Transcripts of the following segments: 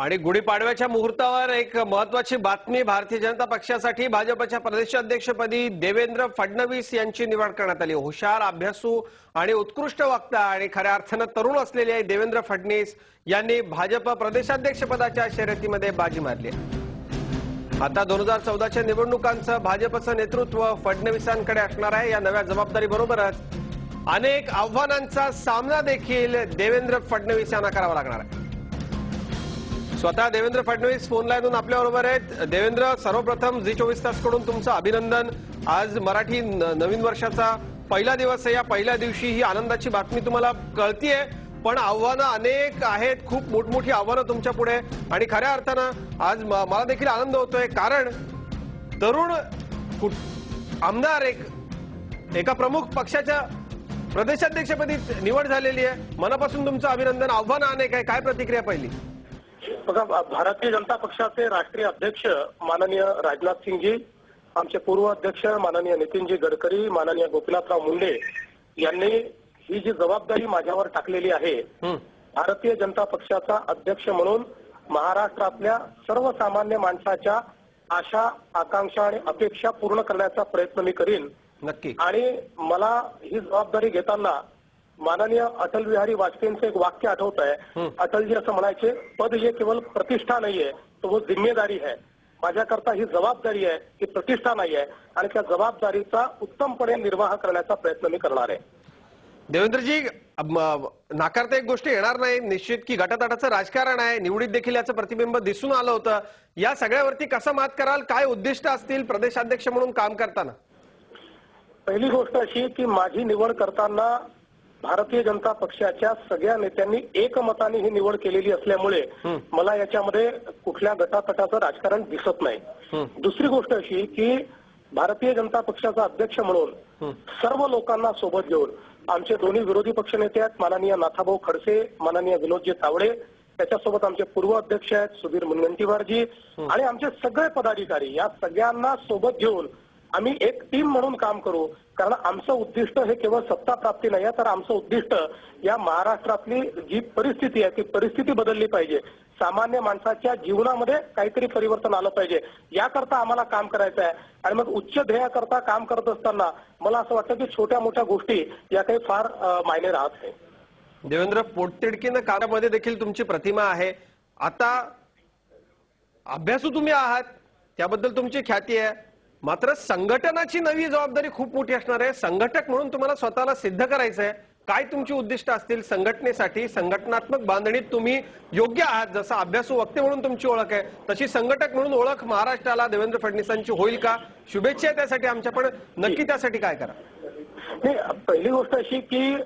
आणि गुढीपाडव्याच्या मुहूर्तावर एक महत्वाची बातमी भारतीय जनता पक्षासाठी भाजपच्या प्रदेशाध्यक्षपदी देवेंद्र फडणवीस यांची निवड करण्यात आली. हुशार अभ्यासू आणि उत्कृष्ट वक्ता आणि खऱ्या अर्थानं तरुण असलेले देवेंद्र फडणवीस यांनी भाजप प्रदेशाध्यक्षपदाच्या शर्यतीमध्ये बाजी मारली. आहे. आता दोन हजार चौदाच्या निवडणुकांचं भाजपचं नेतृत्व फडणवीसांकडे असणार आहे. या नव्या जबाबदारीबरोबरच अनेक आव्हानांचा सामना देखील देवेंद्र फडणवीस यांना करावा लागणार आहे. स्वतः देवेंद्र फडणवीस फोन लाईनून आपल्याबरोबर आहेत. देवेंद्र सर्वप्रथम झी चोवीस तासकडून तुमचं अभिनंदन. आज मराठी न- नवीन वर्षाचा पहिला दिवस आहे. या पहिल्या दिवशी ही आनंदाची बातमी तुम्हाला कळतीये. पण आव्हानं अनेक आहेत. खूप मोठमोठी आव्हानं तुमच्यापुढे. आणि खऱ्या अर्थानं आज मला देखील आनंद होतोय. कारण तरुण आमदार एक एका प्रमुख पक्षाच्या प्रदेशाध्यक्षपदी निवड झालेली आहे. मनापासून तुमचं अभिनंदन. आव्हानं अनेक आहे. काय प्रतिक्रिया पहिली? बघा भारतीय जनता पक्षाचे राष्ट्रीय अध्यक्ष माननीय राजनाथ सिंगजी आमचे पूर्व अध्यक्ष माननीय नितीनजी गडकरी माननीय गोपीनाथराव मुंडे यांनी ही जी जबाबदारी माझ्यावर टाकलेली आहे. भारतीय जनता पक्षाचा अध्यक्ष म्हणून महाराष्ट्रातल्या सर्वसामान्य माणसाच्या आशा आकांक्षा आणि अपेक्षा पूर्ण करण्याचा प्रयत्न मी करीन नक्की आणि मला ही जबाबदारी घेताना माननीय अटल बिहारी वाजपेयींचं एक वाक्य आठवत आहे अटलजी असं म्हणायचे पद हे केवळ प्रतिष्ठा नाहीये तो वो जिम्मेदारी है माझ्याकरता ही जबाबदारी आहे ही प्रतिष्ठा नाही आहे आणि त्या जबाबदारीचा उत्तमपणे निर्वाह करण्याचा प्रयत्न मी करणार आहे. देवेंद्रजी नाकारता एक गोष्ट येणार नाही. निश्चित की गटातटाचं राजकारण आहे. निवडीत देखील याचं प्रतिबिंब दिसून आलं होतं. या सगळ्यावरती कसं मात कराल? काय उद्दिष्ट असतील प्रदेशाध्यक्ष म्हणून काम करताना? पहिली गोष्ट अशी की माझी निवड करताना भारतीय जनता पक्षाच्या सगळ्या नेत्यांनी एकमताने ही निवड केलेली असल्यामुळे मला याच्यामध्ये कुठल्या गटातटाचं राजकारण दिसत नाही. दुसरी गोष्ट अशी की भारतीय जनता पक्षाचा अध्यक्ष म्हणून सर्व लोकांना सोबत घेऊन आमचे दोन्ही विरोधी पक्षनेते आहेत माननीय नाथाभाऊ खडसे माननीय विनोदजी तावडे त्याच्यासोबत आमचे पूर्व अध्यक्ष आहेत सुधीर मुनगंटीवारजी आणि आमचे सगळे पदाधिकारी या सगळ्यांना सोबत घेऊन आम्ही एक टीम म्हणून काम करू. कारण आमचं उद्दिष्ट हे केवळ सत्ता प्राप्ती नाही आहे तर आमचं उद्दिष्ट या महाराष्ट्रातली जी परिस्थिती आहे ती परिस्थिती बदलली पाहिजे. सामान्य माणसाच्या जीवनामध्ये काहीतरी परिवर्तन आलं पाहिजे. याकरता आम्हाला काम करायचं आहे. आणि मग उच्च ध्येयाकरता काम करत असताना मला असं वाटतं की छोट्या मोठ्या गोष्टी या काही फार मायने राहत नाही. देवेंद्र पोटतिडकीनं कामामध्ये देखील तुमची प्रतिमा आहे. आता अभ्यासू तुम्ही आहात. त्याबद्दल तुमची ख्याती आहे. मात्र संघटनाची नवी जबाबदारी खूप मोठी असणार आहे. संघटक म्हणून तुम्हाला स्वतःला सिद्ध करायचं आहे काय तुमची उद्दिष्ट असतील संघटनेसाठी? संघटनात्मक बांधणीत तुम्ही योग्य आहात. जसं अभ्यासू वक्ते म्हणून तुमची ओळख आहे तशी संघटक म्हणून ओळख महाराष्ट्राला देवेंद्र फडणवीसांची होईल का? शुभेच्छा त्यासाठी आमच्या पण नक्की त्यासाठी काय करा? नाही पहिली गोष्ट अशी की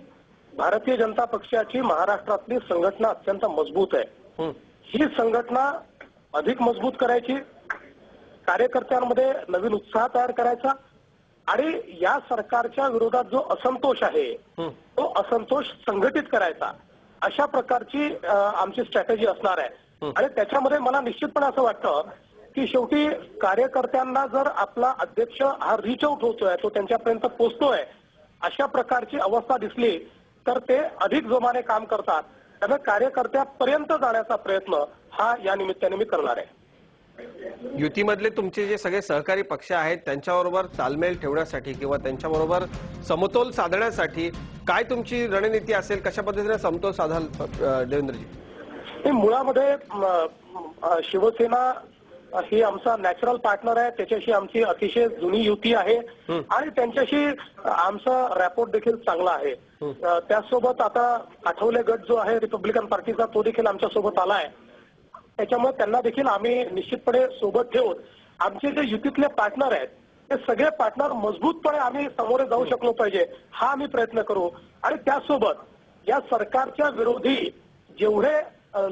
भारतीय जनता पक्षाची महाराष्ट्रातली संघटना अत्यंत मजबूत आहे. ही संघटना अधिक मजबूत करायची कार्यकर्त्यांमध्ये नवीन उत्साह तयार करायचा आणि या सरकारच्या विरोधात जो असंतोष आहे. तो असंतोष संघटित करायचा. अशा प्रकारची आमची स्ट्रॅटेजी असणार आहे. आणि त्याच्यामध्ये मला निश्चितपणे असं वाटतं की शेवटी कार्यकर्त्यांना जर आपला अध्यक्ष हा रिच आउट होतोय तो त्यांच्यापर्यंत पोहोचतोय अशा प्रकारची अवस्था दिसली तर ते अधिक जोमाने काम करतात. त्यामुळे कार्यकर्त्यापर्यंत जाण्याचा प्रयत्न हा या निमित्ताने मी करणार आहे. युतीमधले तुमचे जे सगळे सहकारी पक्ष आहेत त्यांच्याबरोबर तालमेल ठेवण्यासाठी किंवा त्यांच्याबरोबर समतोल साधण्यासाठी काय तुमची रणनीती असेल? कशा पद्धतीने समतोल साधाल देवेंद्रजी? मुळामध्ये शिवसेना ही आमचा नॅचरल पार्टनर आहे. त्याच्याशी आमची अतिशय जुनी युती आहे. आणि त्यांच्याशी आमचा रॅपोर्ट देखील चांगला आहे. अ, त्याचसोबत आता आठवले गट जो आहे रिपब्लिकन पार्टीचा तो देखील आमच्यासोबत आलाय त्याच्यामुळे त्यांना देखील आम्ही निश्चितपणे सोबत ठेवून आमचे जे युतीतले पार्टनर आहेत ते सगळे पार्टनर मजबूतपणे आम्ही समोरे जाऊ शकलो पाहिजे हा आम्ही प्रयत्न करू. आणि त्यासोबत या सरकारच्या विरोधी जेवढे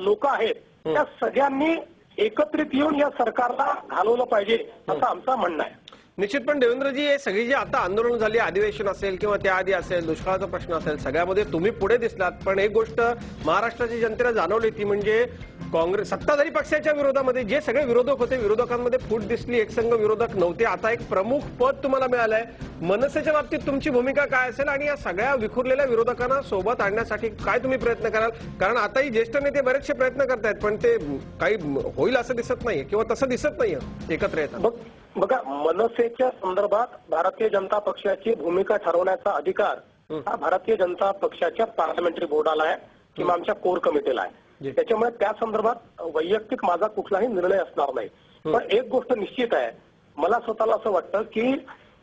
लोक आहेत त्या सगळ्यांनी एकत्रित येऊन या सरकारला घालवलं पाहिजे असं आमचं म्हणणं आहे. निश्चित पण देवेंद्रजी हे सगळी जी आता आंदोलन झाली अधिवेशन असेल किंवा त्याआधी असेल दुष्काळाचा प्रश्न असेल सगळ्यामध्ये तुम्ही पुढे दिसलात. पण एक गोष्ट महाराष्ट्राची जनतेला जाणवली ती म्हणजे काँग्रेस सत्ताधारी पक्षाच्या विरोधामध्ये जे सगळे विरोधक होते विरोधकांमध्ये फूट दिसली एकसंघ विरोधक नव्हते. आता एक प्रमुख पद तुम्हाला मिळालंय. मनसेच्या बाबतीत तुमची भूमिका काय असेल आणि या सगळ्या विखुरलेल्या विरोधकांना सोबत आणण्यासाठी काय तुम्ही प्रयत्न कराल? कारण आताही ज्येष्ठ नेते बरेचसे प्रयत्न करतायत पण ते काही होईल असं दिसत नाहीये किंवा तसं दिसत नाहीये एकत्र येतात बघ मनसेच्या संदर्भात भारतीय जनता पक्षाची भूमिका ठरवण्याचा अधिकार हा. भारतीय जनता पक्षाच्या पार्लमेंटरी बोर्डाला आहे किंवा आमच्या कोर कमिटीला. आहे. त्याच्यामुळे त्या संदर्भात वैयक्तिक माझा कुठलाही निर्णय असणार नाही. पण एक गोष्ट निश्चित आहे. मला स्वतःला असं वाटतं की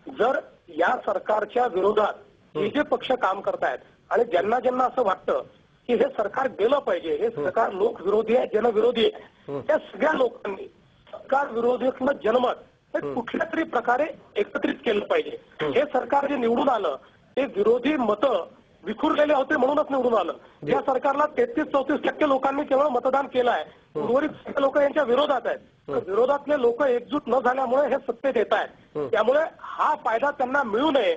जर या सरकारच्या विरोधात हे. जे पक्ष काम करतायत आणि ज्यांना ज्यांना असं वाटतं की हे सरकार गेलं पाहिजे हे सरकार लोक विरोधी आहे जनविरोधी आहे त्या सगळ्या लोकांनी सरकार विरोधीतलं जनमत हे कुठल्या तरी प्रकारे एकत्रित केलं पाहिजे. हे. सरकार जे निवडून आलं ते विरोधी मतं विखुरलेले होते म्हणूनच निवडून आलं. या सरकारला तेहतीस चौतीस टक्के लोकांनी केवळ मतदान केलं आहे. उर्वरित लोक यांच्या विरोधात आहेत. तर विरोधातले लोक एकजूट न झाल्यामुळे हे सत्तेत येत आहेत. त्यामुळे हा फायदा त्यांना मिळू नये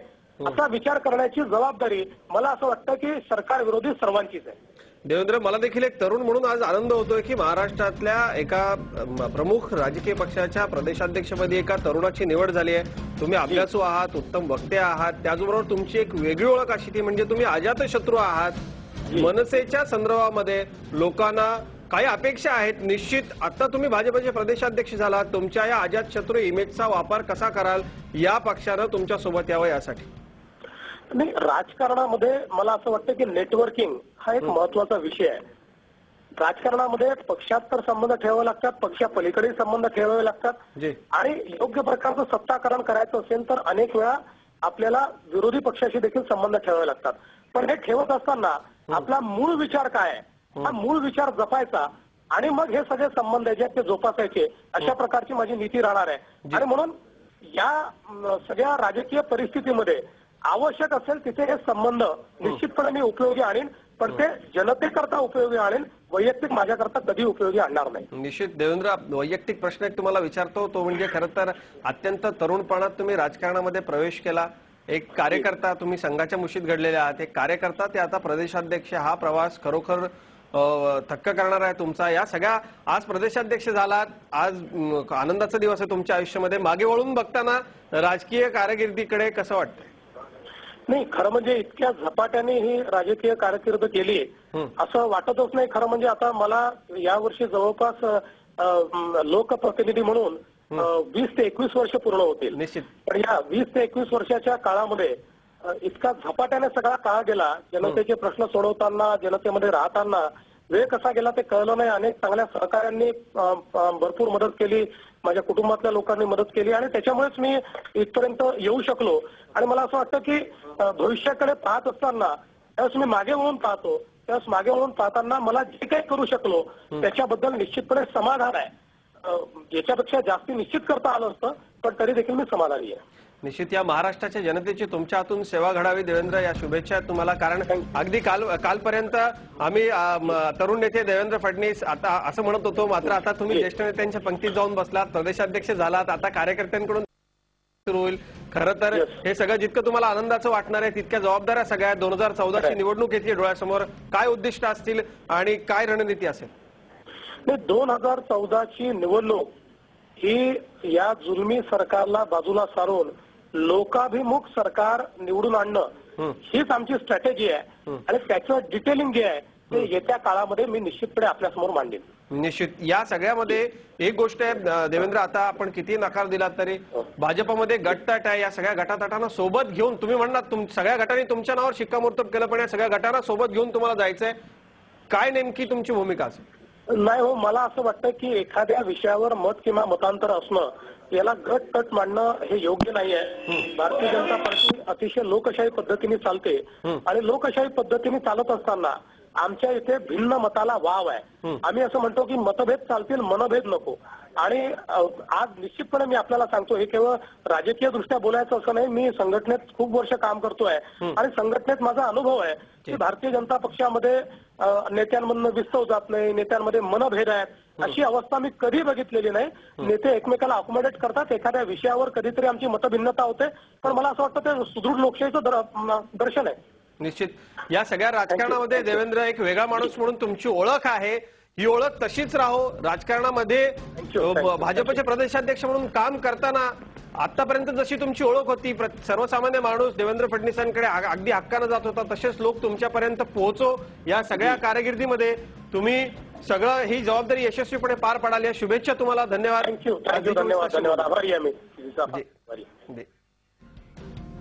असा विचार करण्याची जबाबदारी मला असं वाटतं की सरकार विरोधी सर्वांचीच आहे. देवेंद्र मला देखील एक तरुण म्हणून आज आनंद होतोय की महाराष्ट्रातल्या एका प्रमुख राजकीय पक्षाच्या प्रदेशाध्यक्षपदी एका तरुणाची निवड झाली आहे. तुम्ही अभ्यासू आहात उत्तम वक्ते आहात. त्याचबरोबर तुमची एक वेगळी ओळख अशी ती म्हणजे तुम्ही अजातशत्रू आहात. मनसेच्या संदर्भामध्ये लोकांना काही अपेक्षा आहेत. निश्चित आता तुम्ही भाजपचे प्रदेशाध्यक्ष झालात. तुमच्या या अजातशत्रू इमेजचा वापर कसा कराल या पक्षानं तुमच्यासोबत यावं यासाठी. नाही राजकारणामध्ये मला असं वाटतं की नेटवर्किंग हा एक महत्त्वाचा विषय आहे. राजकारणामध्ये पक्षात तर संबंध ठेवावे लागतात पक्षा पलीकडे संबंध ठेवावे लागतात. आणि योग्य प्रकारचं सत्ताकरण करायचं असेल तर अनेक वेळा आपल्याला विरोधी पक्षाशी देखील संबंध ठेवावे लागतात. पण हे ठेवत असताना आपला मूळ विचार काय आहे? हा. मूळ विचार जपायचा आणि मग हे सगळे संबंध जे आहेत ते जोपासायचे. अशा प्रकारची माझी नीती राहणार आहे. आणि म्हणून या सगळ्या राजकीय परिस्थितीमध्ये आवश्यक असेल तिथे हे संबंध निश्चितपणे मी उपयोगी आणीन पण ते जनतेकरता उपयोगी आणेन वैयक्तिक माझ्याकरता कधी उपयोगी आणणार नाही. निश्चित. देवेंद्र वैयक्तिक प्रश्न एक तुम्हाला विचारतो तो म्हणजे खरं तर अत्यंत तरुणपणात तुम्ही राजकारणामध्ये प्रवेश केला. एक कार्यकर्ता तुम्ही संघाच्या मुशीत घडलेले आहात. एक कार्यकर्ता ते आता प्रदेशाध्यक्ष हा प्रवास खरोखर थक्क करणार आहे तुमचा. या सगळ्या आज प्रदेशाध्यक्ष झालात. आज आनंदाचा दिवस आहे तुमच्या आयुष्यामध्ये. मागे वळून बघताना राजकीय कारकिर्दीकडे कसं वाटतं? नाही खरं म्हणजे इतक्या झपाट्याने ही राजकीय कारकीर्द केली. असं वाटतच नाही खरं म्हणजे आता मला यावर्षी जवळपास लोकप्रतिनिधी म्हणून वीस ते एकवीस वर्ष पूर्ण होतील. निश्चित. पण या वीस ते एकवीस वर्षाच्या काळामध्ये इतका झपाट्याने सगळा काळ गेला जनतेचे प्रश्न सोडवताना जनतेमध्ये राहताना वेळ कसा गेला ते कळलं नाही. अनेक चांगल्या सहकाऱ्यांनी भरपूर मदत केली. माझ्या कुटुंबातल्या लोकांनी मदत केली आणि त्याच्यामुळेच मी इथपर्यंत येऊ शकलो. आणि मला असं वाटतं की भविष्याकडे पाहत असताना त्यावेळेस मी मागे वळून पाहतो. त्यावेळेस मागे वळून पाहताना मला जे काही करू शकलो त्याच्याबद्दल निश्चितपणे समाधान आहे. याच्यापेक्षा जास्ती निश्चित करता आलं असतं पण तरी देखील मी समाधानी आहे. निश्चित या महाराष्ट्राच्या जनतेची तुमच्या हातून सेवा घडावी देवेंद्र या शुभेच्छा आहेत तुम्हाला. कारण अगदी काल कालपर्यंत आम्ही तरुण नेते देवेंद्र फडणवीस आता असं म्हणत होतो मात्र आता तुम्ही ज्येष्ठ नेत्यांच्या पंक्तीत जाऊन बसलात प्रदेशाध्यक्ष झालात आता कार्यकर्त्यांकडून सुरू होईल. खरं तर. हे सगळं जितकं तुम्हाला आनंदाचं वाटणार आहे तितक्या जबाबदाऱ्या सगळ्या दोन हजार चौदाची. निवडणूक येते डोळ्यासमोर. काय उद्दिष्ट असतील आणि काय रणनीती असेल? दोन हजार चौदाची निवडणूक ही या जुलमी सरकारला बाजूला सारून लोकाभिमुख सरकार निवडून आणणं हं. हीच आमची स्ट्रॅटेजी आहे. आणि त्याचं डिटेलिंग जे आहे ते येत्या काळामध्ये मी निश्चितपणे आपल्यासमोर मांडेन. निश्चित. या सगळ्यामध्ये एक गोष्ट आहे देवेंद्र आता आपण किती नकार दिलात तरी भाजपमध्ये गटतट आहे. या सगळ्या गटातटांना सोबत घेऊन तुम्ही तुम सगळ्या गटांनी तुमच्या नावावर शिक्कामोर्तब केलं पण या सगळ्या गटांना सोबत घेऊन तुम्हाला जायचंय. काय नेमकी तुमची भूमिका असेल? नाही हो मला असं वाटतं की एखाद्या विषयावर मत किंवा मतांतर असणं याला गट तट मांडणं हे योग्य नाही आहे भारतीय जनता पार्टी अतिशय लोकशाही पद्धतीने चालते. आणि लोकशाही पद्धतीने चालत असताना आमच्या इथे भिन्न मताला वाव आहे. आम्ही असं म्हणतो की मतभेद चालतील मनभेद नको. आणि आज निश्चितपणे मी आपल्याला सांगतो हे केवळ राजकीय दृष्ट्या बोलायचं असं नाही मी संघटनेत खूप वर्ष काम करतोय. आणि संघटनेत माझा अनुभव आहे की भारतीय जनता पक्षामध्ये नेत्यांमधनं विस्तव जात नाही नेत्यांमध्ये मनभेद आहेत अशी अवस्था मी कधी बघितलेली नाही. नेते एकमेकाला अकोमोडेट करतात एखाद्या विषयावर कधीतरी आमची मतभिन्नता होते पण मला असं वाटतं ते सुदृढ लोकशाहीचं दर्शन आहे. निश्चित. या सगळ्या राजकारणामध्ये देवेंद्र एक वेगळा माणूस म्हणून तुमची ओळख आहे. ही ओळख तशीच राहो. राजकारणामध्ये. भाजपचे प्रदेशाध्यक्ष म्हणून काम करताना आतापर्यंत जशी तुमची ओळख होती सर्वसामान्य माणूस देवेंद्र फडणवीसांकडे अगदी हक्कानं जात होता तसेच लोक तुमच्यापर्यंत पोहोचो. या सगळ्या कारकिर्दीमध्ये तुम्ही सगळं ही जबाबदारी यशस्वीपणे पार पाडाल या शुभेच्छा तुम्हाला. धन्यवाद. धन्यवाद धन्यवाद. आभारी.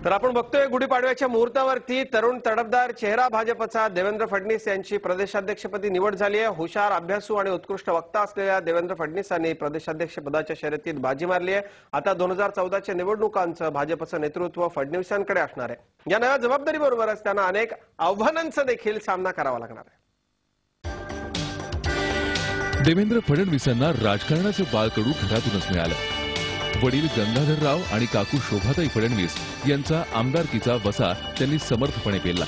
तर आपण बघतोय गुढीपाडव्याच्या मुहूर्तावरती तरुण तडफदार चेहरा भाजपचा देवेंद्र फडणवीस यांची प्रदेशाध्यक्षपदी निवड झाली आहे. हुशार अभ्यासू आणि उत्कृष्ट वक्ता असलेल्या देवेंद्र फडणवीसांनी प्रदेशाध्यक्ष पदाच्या शर्यतीत बाजी मारली आहे. आता दोन हजार चौदाच्या निवडणुकांचं भाजपचं नेतृत्व फडणवीसांकडे असणार आहे. या नव्या जबाबदारीबरोबरच त्यांना अनेक आव्हानांचा देखील सामना करावा लागणार आहे. देवेंद्र फडणवीसांना राजकारणाचं बाळकडू घरातूनच मिळालं. वडील गंगाधरराव आणि काकू शोभाताई फडणवीस यांचा आमदारकीचा वसा त्यांनी समर्थपणे पेलला.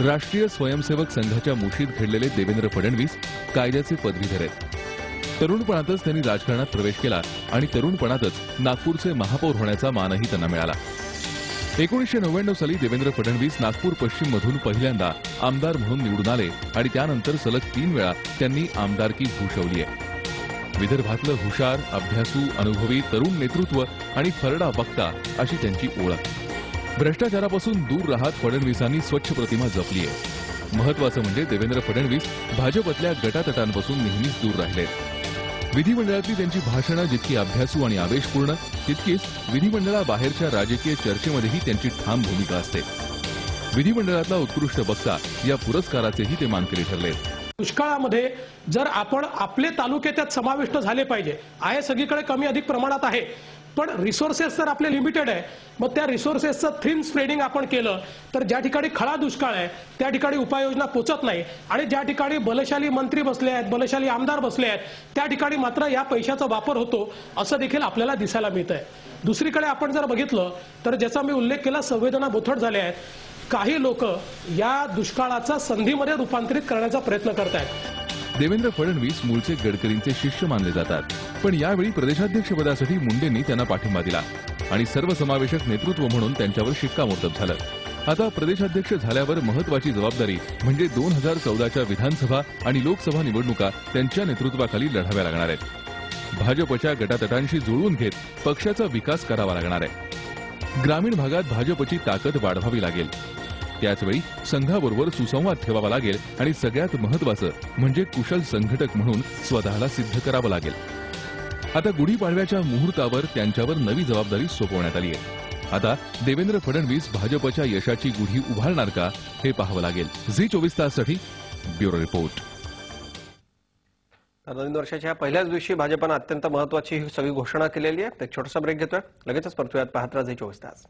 राष्ट्रीय स्वयंसेवक संघाच्या मुशीत घडलेले देवेंद्र फडणवीस कायद्याचे पदवीधर आहेत. तरुणपणातच त्यांनी राजकारणात प्रवेश केला आणि तरुणपणातच नागपूरचे महापौर होण्याचा मानही त्यांना मिळाला. एकोणीसशे नव्याण्णव साली देवेंद्र फडणवीस नागपूर पश्चिममधून पहिल्यांदा आमदार म्हणून निवडून आले आणि त्यानंतर सलग तीन वेळा त्यांनी आमदारकी भूषवली आहे. विदर्भातलं हुशार अभ्यासू अनुभवी तरुण नेतृत्व आणि फरडा वक्ता अशी त्यांची ओळख. भ्रष्टाचारापासून दूर राहत फडणवीसांनी स्वच्छ प्रतिमा जपली आहे महत्वाचं म्हणजे देवेंद्र फडणवीस भाजपतल्या गटातटांपासून नेहमीच दूर राहिले. विधिमंडळातली त्यांची भाषणं जितकी अभ्यासू आणि आवेशपूर्ण तितकीच विधिमंडळाबाहेरच्या राजकीय चर्चेमध्येही त्यांची ठाम भूमिका असते. विधिमंडळातला उत्कृष्ट वक्ता या पुरस्काराचेही ते मानकरी ठरले दुष्काळामध्ये जर आपण आपले तालुके त्यात समाविष्ट झाले पाहिजे आहे सगळीकडे कमी अधिक प्रमाणात आहे. पण रिसोर्सेस जर आपले लिमिटेड आहे. मग त्या रिसोर्सेसचं थिन स्प्रेडिंग आपण केलं तर ज्या ठिकाणी खळा दुष्काळ आहे त्या ठिकाणी उपाययोजना पोचत नाही. आणि ज्या ठिकाणी बलशाली मंत्री बसले आहेत बलशाली आमदार बसले आहेत त्या ठिकाणी मात्र या पैशाचा वापर होतो असं देखील आपल्याला दिसायला मिळत आहे दुसरीकडे आपण जर बघितलं तर ज्याचा मी उल्लेख केला संवेदना बोथट झाल्या आहेत. काही लोक या दुष्काळाचा संधीमध्ये रूपांतरित करण्याचा प्रयत्न करत आहेत देवेंद्र फडणवीस मूळचे गडकरींचे शिष्य मानले जातात. पण यावेळी प्रदेशाध्यक्षपदासाठी मुंडेंनी त्यांना पाठिंबा दिला. आणि सर्वसमावेशक नेतृत्व म्हणून त्यांच्यावर शिक्कामोर्तब झालं. आता प्रदेशाध्यक्ष झाल्यावर महत्वाची जबाबदारी म्हणजे दोन हजार चौदाच्या विधानसभा आणि लोकसभा निवडणुका त्यांच्या नेतृत्वाखाली लढाव्या लागणार आहेत. भाजपच्या गटातटांशी जुळवून घेत पक्षाचा विकास करावा लागणार आहे. ग्रामीण भागात भाजपची ताकद वाढवावी लागेल. त्याचवेळी संघाबरोबर सुसंवाद ठेवावा लागेल आणि सगळ्यात महत्वाचं म्हणजे कुशल संघटक म्हणून स्वतःला सिद्ध करावं लागेल. आता गुढीपाडव्याच्या मुहूर्तावर त्यांच्यावर नवी जबाबदारी सोपवण्यात आली आहे. आता देवेंद्र फडणवीस भाजपच्या यशाची गुढी उभारणार का हे पाहावं लागेल. झी चोवीस ताससाठी ब्युरो रिपोर्ट. नवीन वर्षाच्या पहिल्याच दिवशी भाजपनं अत्यंत महत्वाची ही सगळी घोषणा केलेली आहे. एक छोटासा ब्रेक घेतोय. लगेचच परतूयात पाहत राहा झी चोवीस तास.